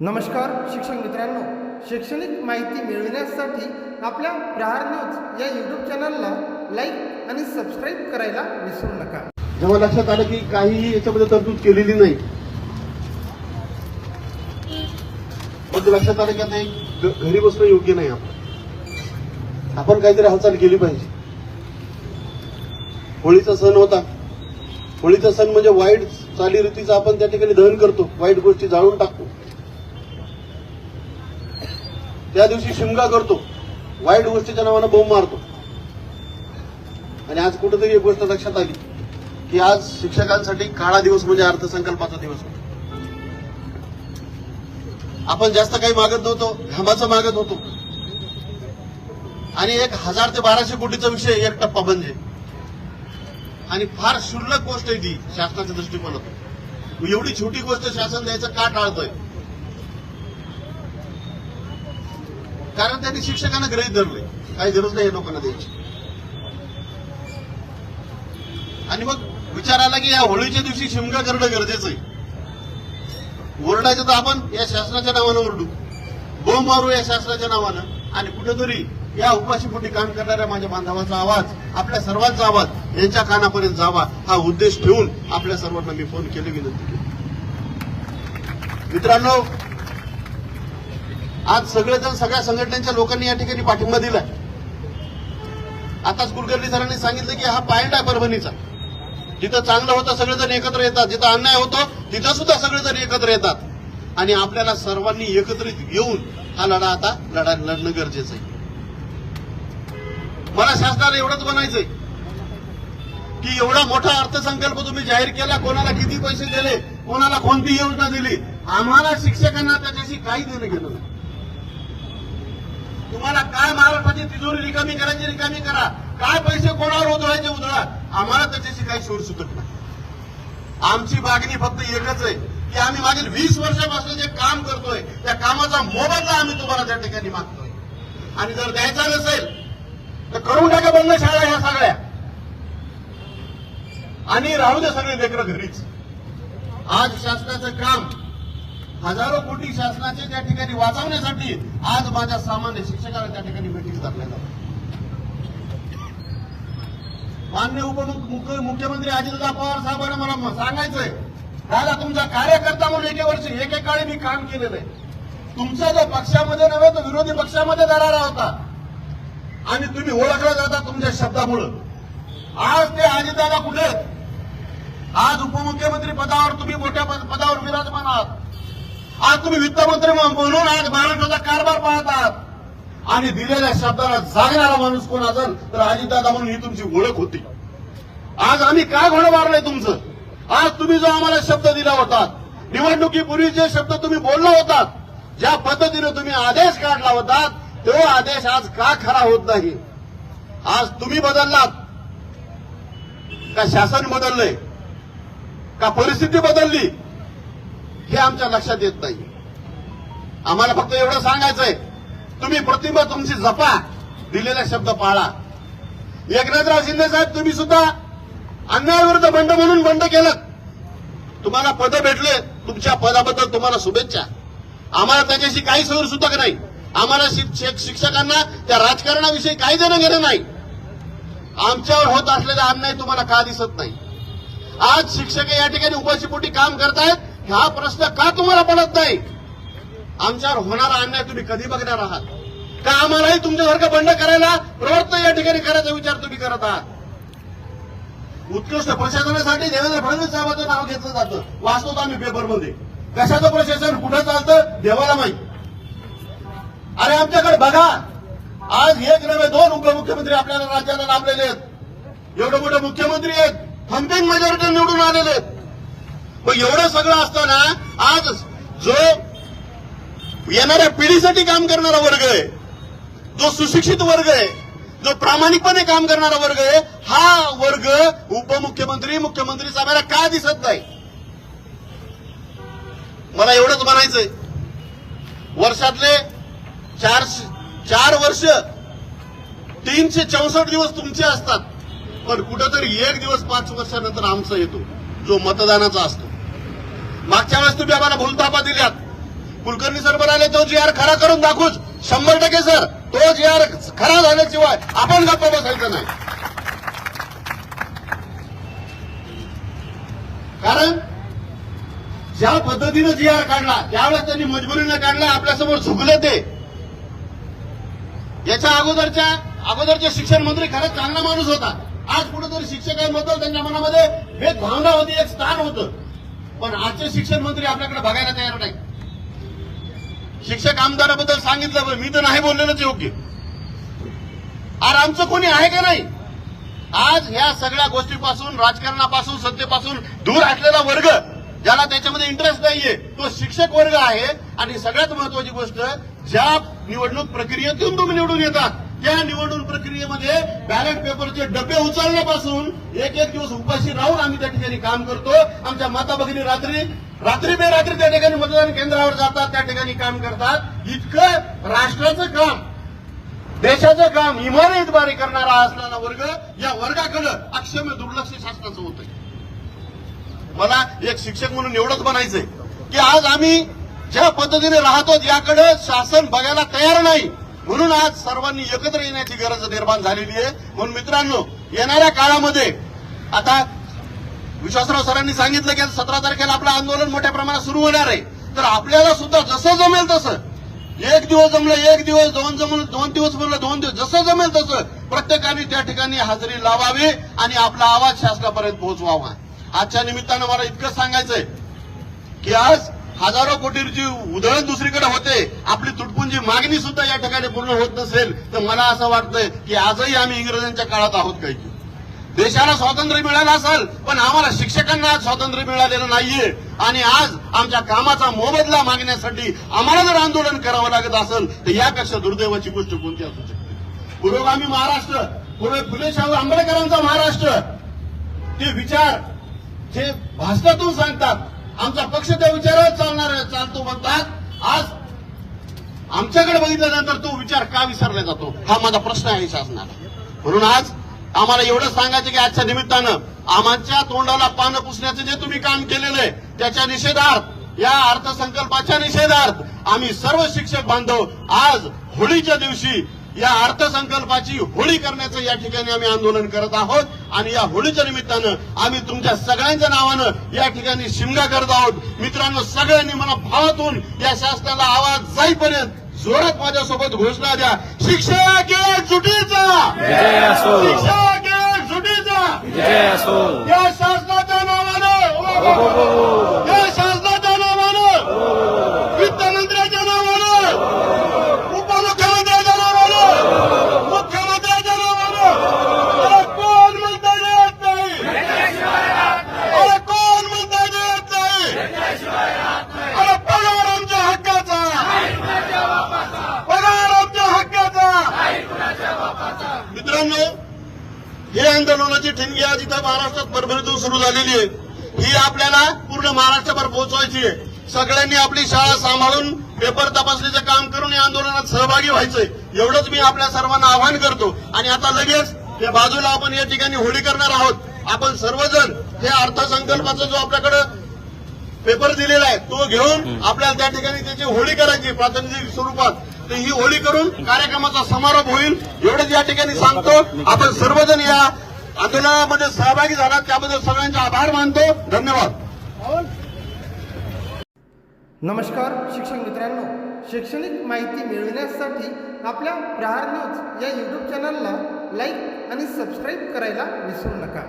नमस्कार शिक्षक मित्रांनो. शैक्षणिक माहिती मिळविण्यासाठी आपल्या प्रहार न्यूज या यूट्यूब चॅनलला लाईक आणि सबस्क्राईब करायला विसरू नका. जेव्हा लक्षात आलं की काहीही याच्यामध्ये तरतूद केलेली नाही पण लक्षात आलं की आता घरी बसणं योग्य नाही आपण आपण काहीतरी हालचाल केली पाहिजे. होळीचा सण होता. होळीचा सण म्हणजे वाईट चालीरीतीचं आपण त्या ठिकाणी दहन करतो. वाईट गोष्टी जाळून टाकतो. त्या दिवशी शिमगा करतो. वाईट गोष्टीच्या नावानं बोंब मारतो. आणि आज कुठेतरी एक गोष्ट लक्षात आली की आज शिक्षकांसाठी काळा दिवस म्हणजे अर्थसंकल्पाचा दिवस होता. आपण जास्त काही मागत नव्हतो घामाचं मागत होतो. आणि एक हजार ते बाराशे कोटीचा विषय एक टप्पा म्हणजे. आणि फार क्षुल्लक गोष्ट आहे ती शासनाच्या दृष्टिकोनातून. एवढी छोटी गोष्ट शासन द्यायचं का टाळतोय? कारण त्यांनी शिक्षकांना ग्रहित धरले काही गरज नाही लोकांना द्यायची. आणि मग विचार आला की या होळीच्या दिवशी शिमगा करणं गरजेचं आहे. ओरडायचं तर आपण या शासनाच्या नावानं ओरडू. बोंब मारू या शासनाच्या नावानं. आणि कुठेतरी या उपाशीपोटी काम करणाऱ्या माझ्या बांधवाचा आवाज आपल्या सर्वांचा आवाज यांच्या कानापर्यंत जावा हा उद्देश ठेवून आपल्या सर्वांना मी फोन केले विनंती केली. मित्रांनो आज सगळेजण सगळ्या संघटनेच्या लोकांनी या ठिकाणी पाठिंबा दिलाय. आताच कुलकर्णी सरांनी सांगितलं की हा पॉइंट आहे परभणीचा जिथं चांगलं होतं सगळेजण एकत्र येतात. जिथं अन्याय होतो तिथं सुद्धा सगळेजण एकत्र येतात. आणि आपल्याला सर्वांनी एकत्रित येऊन हा लढा आता लढा लढणं गरजेचं आहे. मला शासनाला एवढंच म्हणायचंय की एवढा मोठा अर्थसंकल्प तुम्ही जाहीर केला कोणाला किती पैसे दिले कोणाला कोणती योजना दिली आम्हाला शिक्षकांना त्याच्याशी काही देणं गेलं नाही. तुम्हाला काय महाराष्ट्राची तिजोरी रिकामी करायची रिकामी करा. काय पैसे कोणावर उधळायचे उधळा. आम्हाला त्याच्याशी काही शोर सुटत नाही. आमची मागणी फक्त एकच आहे की आम्ही मागील वीस वर्षापासून जे काम करतोय त्या कामाचा मोबदला आम्ही तुम्हाला त्या ठिकाणी मागतोय. आणि जर द्यायचा नसेल तर करून टाका बंद शाळा ह्या सगळ्या. आणि राहू दे सगळे लेकर घरीच. आज शासनाचं काम हजारो कोटी शासनाचे त्या ठिकाणी वाचवण्यासाठी आज माझ्या सामान्य शिक्षकाला त्या ठिकाणी मिटिंग धरल्या जातात मान्य उपमुख्यमंत्री मुख्यमंत्री पवार साहेबांना मला सांगायचंय दादा तुमचा कार्यकर्ता म्हणून एके वर्षी एकेकाळी मी काम केलेलं आहे. तुमचा जो पक्षामध्ये नव्हे तो विरोधी पक्षामध्ये दरारा होता. आणि तुम्ही ओळखला जाता तुमच्या शब्दामुळं. आज ते अजितदादा कुठे आहेत? आज उपमुख्यमंत्री पदावर तुम्ही मोठ्या पद- पदावर विराजमान आहात. आज तुम्ही वित्तमंत्री म्हणून आज महाराष्ट्राचा कारभार पाहत आहात. आणि दिलेल्या शब्दाला जागणारा माणूस कोण असेल तर अजितदादा म्हणून ही तुमची ओळख होती. आज आम्ही काय घोडं मारलंय तुमचं? आज तुम्ही जो आम्हाला शब्द दिला होता निवडणुकीपूर्वी जे शब्द तुम्ही बोलला होतात ज्या पद्धतीने तुम्ही आदेश काढला होता तो आदेश आज का खरा होत नाही? आज तुम्ही बदललात. का शासन बदललंय? का परिस्थिती बदलली? हे आमच्या लक्षात येत नाही. आम्हाला फक्त एवढं सांगायचंय तुम्ही प्रतिभा तुमची जपा दिलेला शब्द पाळा. एकनाथराव शिंदे साहेब तुम्ही सुद्धा अन्यायाविरुद्ध बंड म्हणून बंड केलं तुम्हाला पद भेटले तुमच्या पदाबद्दल तुम्हाला शुभेच्छा. आम्हाला त्याच्याशी काही सौर सुद्धा नाही. आम्हाला शिक्षकांना त्या राजकारणाविषयी काही देणं घेणं नाही. आमच्यावर होत असलेला अन्याय तुम्हाला का दिसत नाही? आज शिक्षक या ठिकाणी उपाशीपोटी काम करतायत हा प्रश्न का तुम्हाला पडत नाही? आमच्यावर होणारा अन्याय तुम्ही कधी बघणार आहात? का आम्हालाही तुमच्यासारखं बंड करायला प्रवृत्त या ठिकाणी करायचा विचार तुम्ही करत आहात? उत्कृष्ट प्रशासनासाठी देवेंद्र फडणवीस साहेबांचं नाव घेतलं जातं. वाचतो आम्ही पेपरमध्ये कशाचं प्रशासन कुठं चालतं देवाला माहीत. अरे आमच्याकडे बघा. आज एक नव्हे दोन उपमुख्यमंत्री आपल्याला राज्याला लाभलेले आहेत. एवढे मोठे मुख्यमंत्री आहेत. थम्पिंग मेजॉरिटी निवडून आलेले आहेत. मग एवढं सगळं असताना आज जो येणाऱ्या पिढीसाठी काम करणारा वर्ग आहे जो सुशिक्षित वर्ग आहे जो प्रामाणिकपणे काम करणारा वर्ग आहे हा वर्ग उपमुख्यमंत्री मुख्यमंत्री साहेबांना का दिसत नाही? मला एवढंच म्हणायचंय. वर्षातले चार चार वर्ष तीनशे चौसष्ट दिवस तुमचे असतात. पण कुठंतरी एक दिवस पाच वर्षानंतर आमचा येतो जो मतदानाचा असतो. मागच्या वेळेस तुम्ही आम्हाला भूलतापा दिल्यात. कुलकर्णी सर म्हणाले तो जी आर खरा करून दाखवूच. शंभर टक्के सर तो जी आर खरा झाल्याशिवाय आपण गप्प बसायचं नाही. कारण ज्या पद्धतीनं जी आर काढला त्यावेळेस त्यांनी मजबुरीनं काढला आपल्यासमोर झुकले ते. याच्या अगोदरच्या अगोदरचे शिक्षण मंत्री खरंच चांगला माणूस होता. आज कुठेतरी शिक्षकांबद्दल त्यांच्या मनामध्ये हे भावना होती एक स्थान होतं. पण आजचे शिक्षण मंत्री आपल्याकडे बघायला तयार नाही. शिक्षक आमदाराबद्दल सांगितलं पण मी तर नाही बोललेलंच योग्य. अरे आमचं कोणी आहे का नाही? आज ह्या सगळ्या गोष्टीपासून राजकारणापासून सत्तेपासून दूर असलेला वर्ग ज्याला त्याच्यामध्ये इंटरेस्ट नाहीये तो शिक्षक वर्ग आहे. आणि सगळ्यात महत्वाची गोष्ट ज्या निवडणूक प्रक्रियेतून तुम्ही निवडून येतात या निवडणूक प्रक्रियेमध्ये बॅलेट पेपरचे डबे उचलण्यापासून एक एक दिवस उपाशी राहून आम्ही त्या ठिकाणी काम करतो. आमच्या माता भगिनी रात्री रात्री बेरात्री त्या ठिकाणी मतदान केंद्रावर जातात त्या ठिकाणी काम करतात. इतकं राष्ट्राचं काम देशाचं काम इमारतबारी करणारा असणारा वर्ग या वर्गाकडे अक्षम्य दुर्लक्ष शासनाचं होतं. मला एक शिक्षक म्हणून एवढंच म्हणायचंय की आज आम्ही ज्या पद्धतीने राहतो याकडे शासन बघायला तयार नाही. म्हणून आज सर्वांनी एकत्र येण्याची गरज निर्माण झालेली आहे. म्हणून मित्रांनो येणाऱ्या काळामध्ये आता विश्वासराव सरांनी सांगितलं की सतरा तारखेला आपलं आंदोलन मोठ्या प्रमाणात सुरू होणार आहे. तर आपल्याला सुद्धा जसं जमेल तसं एक दिवस जमलं एक दिवस दोन जमलं दोन दिवस म्हणलं दोन दिवस जसं जमेल तसं प्रत्येकाने त्या ठिकाणी हजेरी लावावी आणि आपला आवाज शासनापर्यंत पोहोचवावा. आजच्या निमित्तानं मला इतकं सांगायचंय की आज हजारो कोटीची उधळण दुसरीकडे होते. आपली तुटपुंजी मागणी सुद्धा या ठिकाणी पूर्ण होत नसेल तर मला असं वाटतंय की आजही आम्ही इंग्रजांच्या काळात आहोत काही. देशाला स्वातंत्र्य मिळालं असेल पण आम्हाला शिक्षकांना आज स्वातंत्र्य मिळालेलं नाहीये. आणि आज आमच्या कामाचा मोबदला मागण्यासाठी आम्हाला जर आंदोलन करावं लागत असेल तर यापेक्षा दुर्दैवाची गोष्ट कोणती असू शकते? पुरोगामी महाराष्ट्र पूर्व फुले शाहू आंबेडकरांचा महाराष्ट्र. ते विचार जे भाषणातून सांगतात. आमचा पक्ष त्या विचारावर चालणार चालतो म्हणतात. आज आमच्याकडे बघितल्यानंतर तो विचार का विसरला जातो? हा माझा प्रश्न आहे शासनाला. म्हणून आज आम्हाला एवढं सांगायचं की आजच्या निमित्तानं आमच्या तोंडाला पानं पुसण्याचं जे तुम्ही काम केलेलं आहे त्याच्या निषेधार्थ या अर्थसंकल्पाच्या निषेधार्थ आम्ही सर्व शिक्षक बांधव आज होळीच्या दिवशी या अर्थसंकल्पाची होळी करण्याचं या ठिकाणी आम्ही आंदोलन करत आहोत. आणि या होळीच्या निमित्तानं आम्ही तुमच्या सगळ्यांच्या नावानं या ठिकाणी शिमगा करत आहोत. मित्रांनो सगळ्यांनी मला भावातून या शासनाला आवाज जाईपर्यंत जोरात माझ्यासोबत घोषणा द्या. जय असो. शिक्षक एकजुटीचा जय असो. या शासनाच्या नावानं या शासनाच्या नावानं वित्तमंत्र्याच्या नावानं उपमुख्यमंत्र्याच्या नावानं मुख्यमंत्र्याच्या नावानं अरे कोण म्हणता येत नाही अरे कोण म्हणता येत नाही अरे पगार आमच्या हक्काचा पगार आमच्या हक्काचा मित्रांनो हे आंदोलनाची ठिणगी आज इथं महाराष्ट्रात परभणीतून सुरू झालेली आहे. ही आपल्याला पूर्ण महाराष्ट्रभर पोहोचवायची आहे. सगळ्यांनी आपली शाळा सांभाळून पेपर तपासणीचं काम करून या आंदोलनात सहभागी व्हायचंय एवढंच मी आपल्या सर्वांना आवाहन करतो. आणि आता लगेच या बाजूला आपण या ठिकाणी होळी करणार आहोत. आपण सर्वजण हे अर्थसंकल्पाचा जो आपल्याकडे पेपर दिलेला आहे तो घेऊन आपल्याला त्या ठिकाणी त्याची होळी करायची प्रातिनिधिक स्वरूपात. तर ही होळी करून कार्यक्रमाचा समारोप होईल. एवढंच या ठिकाणी सांगतो. आपण सर्वजण या आंदोलनामध्ये सहभागी झाला त्याबद्दल सगळ्यांचे आभार मानतो. धन्यवाद. नमस्कार शिक्षक मित्रांनो. शैक्षणिक माहिती मिळविण्यासाठी आपल्या प्रहार न्यूज या यूट्यूब चॅनलला लाईक आणि सबस्क्राईब करायला विसरू नका.